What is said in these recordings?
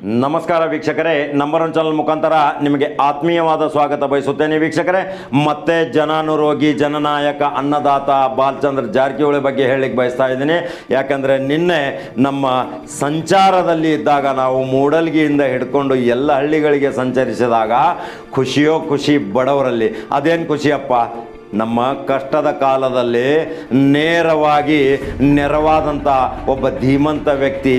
ನಮಸ್ಕಾರ ವೀಕ್ಷಕರೇ, number one channel ಮುಖಾಂತರ ನಿಮಗೆ ಆತ್ಮೀಯವಾದ ಸ್ವಾಗತ ಬಯಸುತ್ತೇನೆ ವೀಕ್ಷಕರೇ. ಮತ್ತೆ ಜನಾನುರೋಗಿ ಜನನಾಯಕ ಅನ್ನದಾತ ಬಾಲಚಂದ್ರ ಜಾರಕಿಹೊಳಿ ಬಗ್ಗೆ ಹೇಳಲಿಕ್ಕೆ ಬಯಸ್ತಾ ಇದ್ದೀನಿ. ಯಾಕಂದರೆ ನಿನ್ನೆ ನಮ್ಮ ಸಂಚಾರದಲ್ಲಿ ಇದ್ದಾಗ ನಾವು ಮೂಡಲ್ಗಿಯಿಂದ ಹಿಡ್ಕೊಂಡು ಎಲ್ಲ ಹಳ್ಳಿಗಳಿಗೆ ಸಂಚರಿಸಿದಾಗ ಖುಷಿಯೋ ಖುಷಿ ಬಡವರಲ್ಲಿ. ಅದೇನು ಖುಷಿಯಪ್ಪ? ನಮ್ಮ ಕಷ್ಟದ ಕಾಲದಲ್ಲಿ ನೇರವಾಗಿ ನೆರವಾದಂಥ ಒಬ್ಬ ಧೀಮಂತ ವ್ಯಕ್ತಿ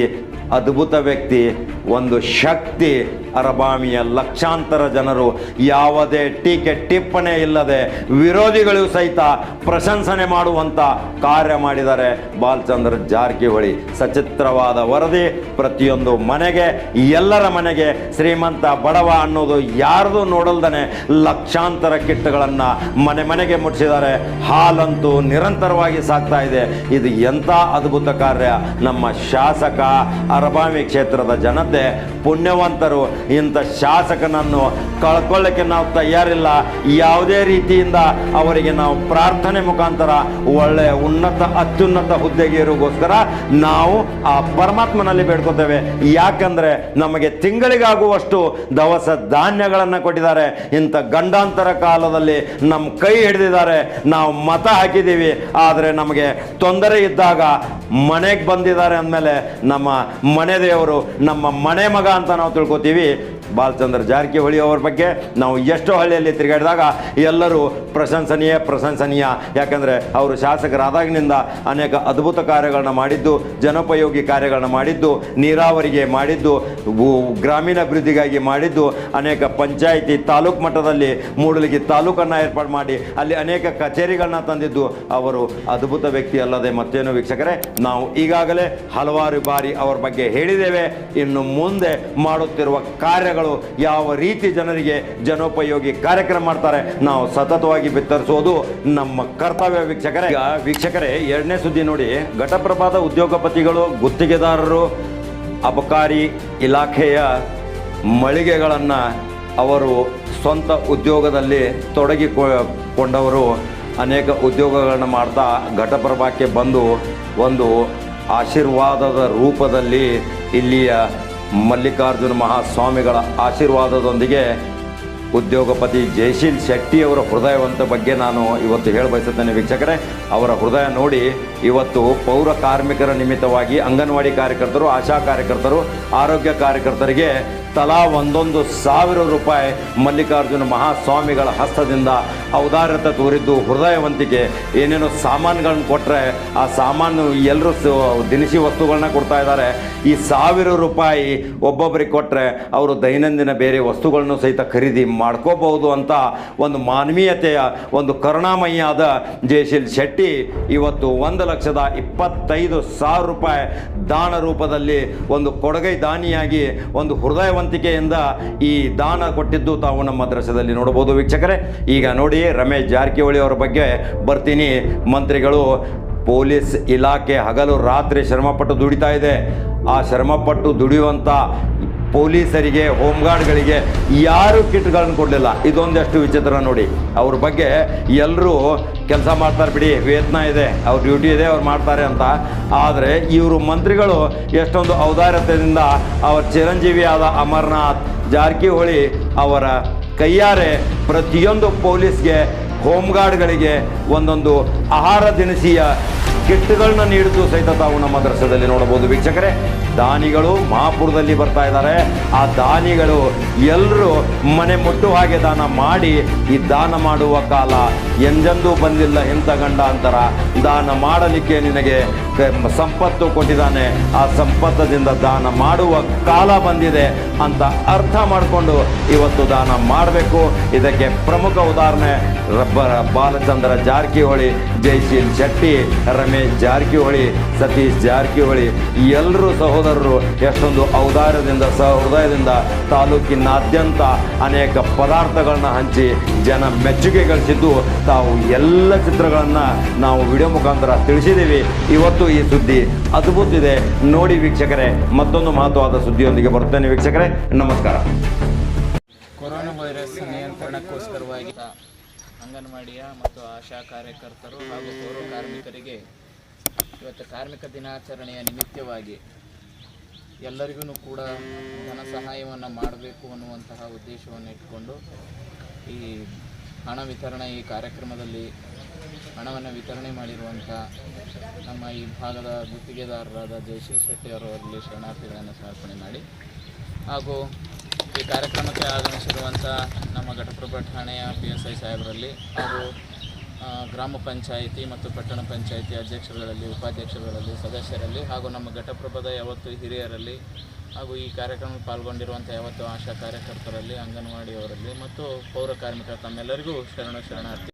ಅದ್ಭುತ ವ್ಯಕ್ತಿ ಒಂದು ಶಕ್ತಿ. ಅರಬಾಮಿಯ ಲಕ್ಷಾಂತರ ಜನರು ಯಾವುದೇ ಟೀಕೆ ಟಿಪ್ಪಣೆ ಇಲ್ಲದೆ ವಿರೋಧಿಗಳು ಸಹಿತ ಪ್ರಶಂಸನೆ ಮಾಡುವಂಥ ಕಾರ್ಯ ಮಾಡಿದ್ದಾರೆ. ಬಾಲಚಂದ್ರ ಜಾರಕಿಹೊಳಿ ಸಚಿತ್ರವಾದ ವರದಿ ಪ್ರತಿಯೊಂದು ಮನೆಗೆ, ಎಲ್ಲರ ಮನೆಗೆ ಶ್ರೀಮಂತ ಬಡವ ಅನ್ನೋದು ಯಾರ್ದು ನೋಡಲ್ದನೆ ಲಕ್ಷಾಂತರ ಕಿಟ್ಗಳನ್ನು ಮನೆ ಮನೆಗೆ ಮುಟ್ಟಿಸಿದ್ದಾರೆ. ಹಾಲಂತೂ ನಿರಂತರವಾಗಿ ಸಾಕ್ತಾ ಇದೆ. ಇದು ಎಂಥ ಅದ್ಭುತ ಕಾರ್ಯ. ನಮ್ಮ ಶಾಸಕ ಅರಬಾಮಿ ಕ್ಷೇತ್ರದ ಜನತೆ ಪುಣ್ಯವಂತರು ಇಂಥ ಶಾಸಕನನ್ನು ಕಳ್ಕೊಳ್ಳಕ್ಕೆ ನಾವು ತಯಾರಿಲ್ಲ. ಯಾವುದೇ ರೀತಿಯಿಂದ ಅವರಿಗೆ ನಾವು ಪ್ರಾರ್ಥನೆ ಮುಖಾಂತರ ಒಳ್ಳೆಯ ಉನ್ನತ ಅತ್ಯುನ್ನತ ಹುದ್ದೆಗೆ ಇರೋಗೋಸ್ಕರ ನಾವು ಆ ಪರಮಾತ್ಮನಲ್ಲಿ ಬೇಡ್ಕೋತೇವೆ. ಯಾಕಂದರೆ ನಮಗೆ ತಿಂಗಳಿಗಾಗುವಷ್ಟು ದವಸ ಧಾನ್ಯಗಳನ್ನು ಕೊಟ್ಟಿದ್ದಾರೆ. ಇಂಥ ಗಂಡಾಂತರ ಕಾಲದಲ್ಲಿ ನಮ್ಮ ಕೈ ಹಿಡಿದಿದ್ದಾರೆ. ನಾವು ಮತ ಹಾಕಿದ್ದೀವಿ. ಆದರೆ ನಮಗೆ ತೊಂದರೆ ಇದ್ದಾಗ ಮನೆಗೆ ಬಂದಿದ್ದಾರೆ ಅಂದಮೇಲೆ ನಮ್ಮ ಮನೆ ದೇವರು ನಮ್ಮ ಮನೆ ಮಗ ಅಂತ ನಾವು ತಿಳ್ಕೊತೀವಿ. ಬಾಲಚಂದ್ರ ಜಾರಕಿಹೊಳಿ ಅವ್ರ ಬಗ್ಗೆ ನಾವು ಎಷ್ಟೋ ಹಳ್ಳಿಯಲ್ಲಿ ತಿರುಗಾಡಿದಾಗ ಎಲ್ಲರೂ ಪ್ರಶಂಸನೀಯ ಪ್ರಶಂಸನೀಯ. ಯಾಕಂದರೆ ಅವರು ಶಾಸಕರಾದಾಗಿನಿಂದ ಅನೇಕ ಅದ್ಭುತ ಕಾರ್ಯಗಳನ್ನ ಮಾಡಿದ್ದು, ಜನೋಪಯೋಗಿ ಕಾರ್ಯಗಳನ್ನ ಮಾಡಿದ್ದು, ನೀರಾವರಿಗೆ ಮಾಡಿದ್ದು ಗ್ರಾಮೀಣ ಗ್ರಾಮೀಣಾಭಿವೃದ್ಧಿಗಾಗಿ ಮಾಡಿದ್ದು, ಅನೇಕ ಪಂಚಾಯಿತಿ ತಾಲೂಕು ಮಟ್ಟದಲ್ಲಿ ಮೂಡಲಿಗೆ ತಾಲೂಕನ್ನು ಏರ್ಪಾಡು ಮಾಡಿ ಅಲ್ಲಿ ಅನೇಕ ಕಚೇರಿಗಳನ್ನ ತಂದಿದ್ದು ಅವರು ಅದ್ಭುತ ವ್ಯಕ್ತಿ ಅಲ್ಲದೆ ಮತ್ತೇನು ವೀಕ್ಷಕರೇ, ನಾವು ಈಗಾಗಲೇ ಹಲವಾರು ಬಾರಿ ಅವರ ಬಗ್ಗೆ ಹೇಳಿದ್ದೇವೆ. ಇನ್ನು ಮುಂದೆ ಮಾಡುತ್ತಿರುವ ಕಾರ್ಯಗಳು ಯಾವ ರೀತಿ ಜನರಿಗೆ ಜನೋಪಯೋಗಿ ಕಾರ್ಯಕ್ರಮ ಮಾಡ್ತಾರೆ ನಾವು ಸತತವಾಗಿ ಬಿತ್ತರಿಸೋದು ನಮ್ಮ ಕರ್ತವ್ಯ ವೀಕ್ಷಕರೇ. ವೀಕ್ಷಕರೇ, ಎರಡನೇ ಸುದ್ದಿ ನೋಡಿ. ಘಟಪ್ರಭಾದ ಉದ್ಯೋಗಪತಿಗಳು, ಗುತ್ತಿಗೆದಾರರು, ಅಬಕಾರಿ ಇಲಾಖೆಯ ಮಳಿಗೆಗಳನ್ನು ಅವರು ಸ್ವಂತ ಉದ್ಯೋಗದಲ್ಲಿ ತೊಡಗಿಕೊಂಡವರು. ಅನೇಕ ಉದ್ಯೋಗಗಳನ್ನು ಮಾಡ್ತಾ ಘಟಪ್ರಭಾಕ್ಕೆ ಬಂದು ಒಂದು ಆಶೀರ್ವಾದದ ರೂಪದಲ್ಲಿ ಇಲ್ಲಿಯ ಮಲ್ಲಿಕಾರ್ಜುನ ಮಹಾಸ್ವಾಮಿಗಳ ಆಶೀರ್ವಾದದೊಂದಿಗೆ ಉದ್ಯೋಗಪತಿ ಜಯಶೀಲ್ ಶೆಟ್ಟಿಯವರ ಹೃದಯವಂತ ಬಗ್ಗೆ ನಾನು ಇವತ್ತು ಹೇಳ ಬಯಸುತ್ತೇನೆ ವೀಕ್ಷಕರೇ. ಅವರ ಹೃದಯ ನೋಡಿ, ಇವತ್ತು ಪೌರ ಕಾರ್ಮಿಕರ ನಿಮಿತ್ತವಾಗಿ ಅಂಗನವಾಡಿ ಕಾರ್ಯಕರ್ತರು, ಆಶಾ ಕಾರ್ಯಕರ್ತರು, ಆರೋಗ್ಯ ಕಾರ್ಯಕರ್ತರಿಗೆ ತಲಾ ಒಂದೊಂದು ಸಾವಿರ ರೂಪಾಯಿ ಮಲ್ಲಿಕಾರ್ಜುನ ಮಹಾಸ್ವಾಮಿಗಳ ಹಸ್ತದಿಂದ ಔದಾರ್ಯತೆ ತೋರಿದ್ದು ಹೃದಯವಂತಿಕೆ. ಏನೇನೋ ಸಾಮಾನುಗಳನ್ನ ಕೊಟ್ಟರೆ ಆ ಸಾಮಾನು ಎಲ್ಲರೂ ದಿನಸಿ ವಸ್ತುಗಳನ್ನ ಕೊಡ್ತಾ ಇದ್ದಾರೆ. ಈ ಸಾವಿರ ರೂಪಾಯಿ ಒಬ್ಬೊಬ್ಬರಿಗೆ ಕೊಟ್ಟರೆ ಅವರು ದೈನಂದಿನ ಬೇರೆ ವಸ್ತುಗಳನ್ನು ಸಹಿತ ಖರೀದಿ ಮಾಡ್ಕೋಬಹುದು ಅಂತ ಒಂದು ಮಾನವೀಯತೆಯ ಒಂದು ಕರುಣಾಮಯಿಯಾದ ಜಯಶೀಲ್ ಶೆಟ್ಟಿ ಇವತ್ತು ಒಂದು ಲಕ್ಷದ ಇಪ್ಪತ್ತೈದು ಸಾವಿರ ರೂಪಾಯಿ ದಾನ ರೂಪದಲ್ಲಿ ಒಂದು ಕೊಡುಗೈ ದಾನಿಯಾಗಿ ಒಂದು ಹೃದಯವಂತಿಕೆಯಿಂದ ಈ ದಾನ ಕೊಟ್ಟಿದ್ದು ತಾವು ನಮ್ಮ ದೃಶ್ಯದಲ್ಲಿ ನೋಡಬಹುದು ವೀಕ್ಷಕರೇ. ಈಗ ನೋಡಿ ರಮೇಶ್ ಜಾರಕಿಹೊಳಿ ಅವರ ಬಗ್ಗೆ ಬರ್ತೀನಿ. ಮಂತ್ರಿಗಳು, ಪೊಲೀಸ್ ಇಲಾಖೆ ಹಗಲು ರಾತ್ರಿ ಶ್ರಮಪಟ್ಟು ದುಡಿತಾ ಇದೆ. ಆ ಶ್ರಮಪಟ್ಟು ದುಡಿಯುವಂಥ ಪೊಲೀಸರಿಗೆ, ಹೋಮ್ಗಾರ್ಡ್ಗಳಿಗೆ ಯಾರು ಕಿಟ್ಗಳನ್ನು ಕೊಡಲಿಲ್ಲ. ಇದೊಂದಷ್ಟು ವಿಚಿತ್ರ ನೋಡಿ. ಅವ್ರ ಬಗ್ಗೆ ಎಲ್ಲರೂ ಕೆಲಸ ಮಾಡ್ತಾರೆ ಬಿಡಿ, ವೇತನ ಇದೆ, ಅವ್ರ ಡ್ಯೂಟಿ ಇದೆ, ಅವ್ರು ಮಾಡ್ತಾರೆ ಅಂತ. ಆದರೆ ಇವರು ಮಂತ್ರಿಗಳು ಎಷ್ಟೊಂದು ಔದಾರ್ಯತೆಯಿಂದ ಅವರ ಚಿರಂಜೀವಿಯಾದ ಅಮರ್ನಾಥ್ ಜಾರಕಿಹೊಳಿ ಅವರ ಕೈಯಾರೆ ಪ್ರತಿಯೊಂದು ಪೊಲೀಸ್ಗೆ, ಹೋಮ್ಗಾರ್ಡ್ಗಳಿಗೆ ಒಂದೊಂದು ಆಹಾರ ದಿನಸಿಯ ಕಿಟ್ಗಳನ್ನ ನೀಡಿದ್ದು ಸಹಿತ ತಾವು ನಮ್ಮ ದೃಶ್ಯದಲ್ಲಿ ನೋಡಬಹುದು ವೀಕ್ಷಕರೇ. ದಾನಿಗಳು ಮಹಾಪುರದಲ್ಲಿ ಬರ್ತಾ ಇದ್ದಾರೆ. ಆ ದಾನಿಗಳು ಎಲ್ಲರೂ ಮನೆ ಮುಟ್ಟು ಹಾಗೆ ದಾನ ಮಾಡಿ ಈ ದಾನ ಮಾಡುವ ಕಾಲ ಎಂದೆಂದೂ ಬಂದಿಲ್ಲ. ಇಂಥ ಗಂಡ ಅಂತರ. ದಾನ ಮಾಡಲಿಕ್ಕೆ ನಿನಗೆ ಸಂಪತ್ತು ಕೊಟ್ಟಿದ್ದಾನೆ. ಆ ಸಂಪತ್ತದಿಂದ ದಾನ ಮಾಡುವ ಕಾಲ ಬಂದಿದೆ ಅಂತ ಅರ್ಥ ಮಾಡಿಕೊಂಡು ಇವತ್ತು ದಾನ ಮಾಡಬೇಕು. ಇದಕ್ಕೆ ಪ್ರಮುಖ ಉದಾಹರಣೆ ಬಾಲಚಂದ್ರ ಜಾರಕಿಹೊಳಿ, ಜಯಶೀಲ್ ಶೆಟ್ಟಿ, ರಮೇಶ್ ಜಾರಕಿಹೊಳಿ, ಸತೀಶ್ ಜಾರಕಿಹೊಳಿ ಎಲ್ಲರೂ ಸಹೋದರರು ಎಷ್ಟೊಂದು ಔದಾರ್ಯದಿಂದ ಸಹೃದಯದಿಂದ ತಾಲೂಕಿನಾದ್ಯಂತ ಅನೇಕ ಪದಾರ್ಥಗಳನ್ನ ಹಂಚಿ ಜನ ಮೆಚ್ಚುಗೆ ಗಳಿಸಿದ್ದು ತಾವು ಎಲ್ಲ ಚಿತ್ರಗಳನ್ನು ನಾವು ವಿಡಿಯೋ ಮುಖಾಂತರ ತಿಳಿಸಿದ್ದೀವಿ. ಇವತ್ತು ಈ ಸುದ್ದಿ ಅದ್ಭುತ ಇದೆ ನೋಡಿ ವೀಕ್ಷಕರೇ, ಮತ್ತೊಂದು ಮಹತ್ವವಾದ ಸುದ್ದಿಯೊಂದಿಗೆ ಬರ್ತೇನೆ ವೀಕ್ಷಕರೇ. ನಮಸ್ಕಾರ. ಕೊರೋನಾ ವೈರಸ್ ನಿಯಂತ್ರಣಕ್ಕೋಸ್ಕರವಾಗಿ ಅಂಗನವಾಡಿಯ ಮತ್ತು ಆಶಾ ಕಾರ್ಯಕರ್ತರು ಹಾಗೂ ಪೌರ ಕಾರ್ಮಿಕರಿಗೆ ಇವತ್ತು ಕಾರ್ಮಿಕ ದಿನಾಚರಣೆಯ ನಿಮಿತ್ತವಾಗಿ ಎಲ್ಲರಿಗೂ ಕೂಡ ಧನ ಸಹಾಯವನ್ನು ಮಾಡಬೇಕು ಅನ್ನುವಂತಹ ಉದ್ದೇಶವನ್ನು ಇಟ್ಕೊಂಡು ಈ ಹಣ ವಿತರಣೆ, ಈ ಕಾರ್ಯಕ್ರಮದಲ್ಲಿ ಹಣವನ್ನು ವಿತರಣೆ ಮಾಡಿರುವಂಥ ನಮ್ಮ ಈ ಭಾಗದ ಗುತ್ತಿಗೆದಾರರಾದ ಜಯಶೀಲ್ ಶೆಟ್ಟಿ ಅವರಲ್ಲಿ ಶರಣಾರ್ಥಿಗಳನ್ನು ಸಮರ್ಪಣೆ ಮಾಡಿ ಹಾಗೂ ಈ ಕಾರ್ಯಕ್ರಮಕ್ಕೆ ಆಗಮಿಸಿರುವಂಥ ನಮ್ಮ ಘಟಪ್ರಭಾ ಠಾಣೆಯ ಪಿ ಎಸ್ ಐ ಸಾಹೇಬರಲ್ಲಿ ಹಾಗೂ ಗ್ರಾಮ ಪಂಚಾಯಿತಿ ಮತ್ತು ಪಟ್ಟಣ ಪಂಚಾಯಿತಿ ಅಧ್ಯಕ್ಷರುಗಳಲ್ಲಿ, ಉಪಾಧ್ಯಕ್ಷರುಗಳಲ್ಲಿ, ಸದಸ್ಯರಲ್ಲಿ ಹಾಗೂ ನಮ್ಮ ಘಟಪ್ರಭದ ಯಾವತ್ತು ಹಿರಿಯರಲ್ಲಿ ಹಾಗೂ ಈ ಕಾರ್ಯಕ್ರಮ ಪಾಲ್ಗೊಂಡಿರುವಂಥ ಯಾವತ್ತು ಆಶಾ ಕಾರ್ಯಕರ್ತರಲ್ಲಿ, ಅಂಗನವಾಡಿಯವರಲ್ಲಿ ಮತ್ತು ಪೌರ ಕಾರ್ಮಿಕರು ತಮ್ಮೆಲ್ಲರಿಗೂ ಶರಣ ಶರಣಾರ್ಥಿ.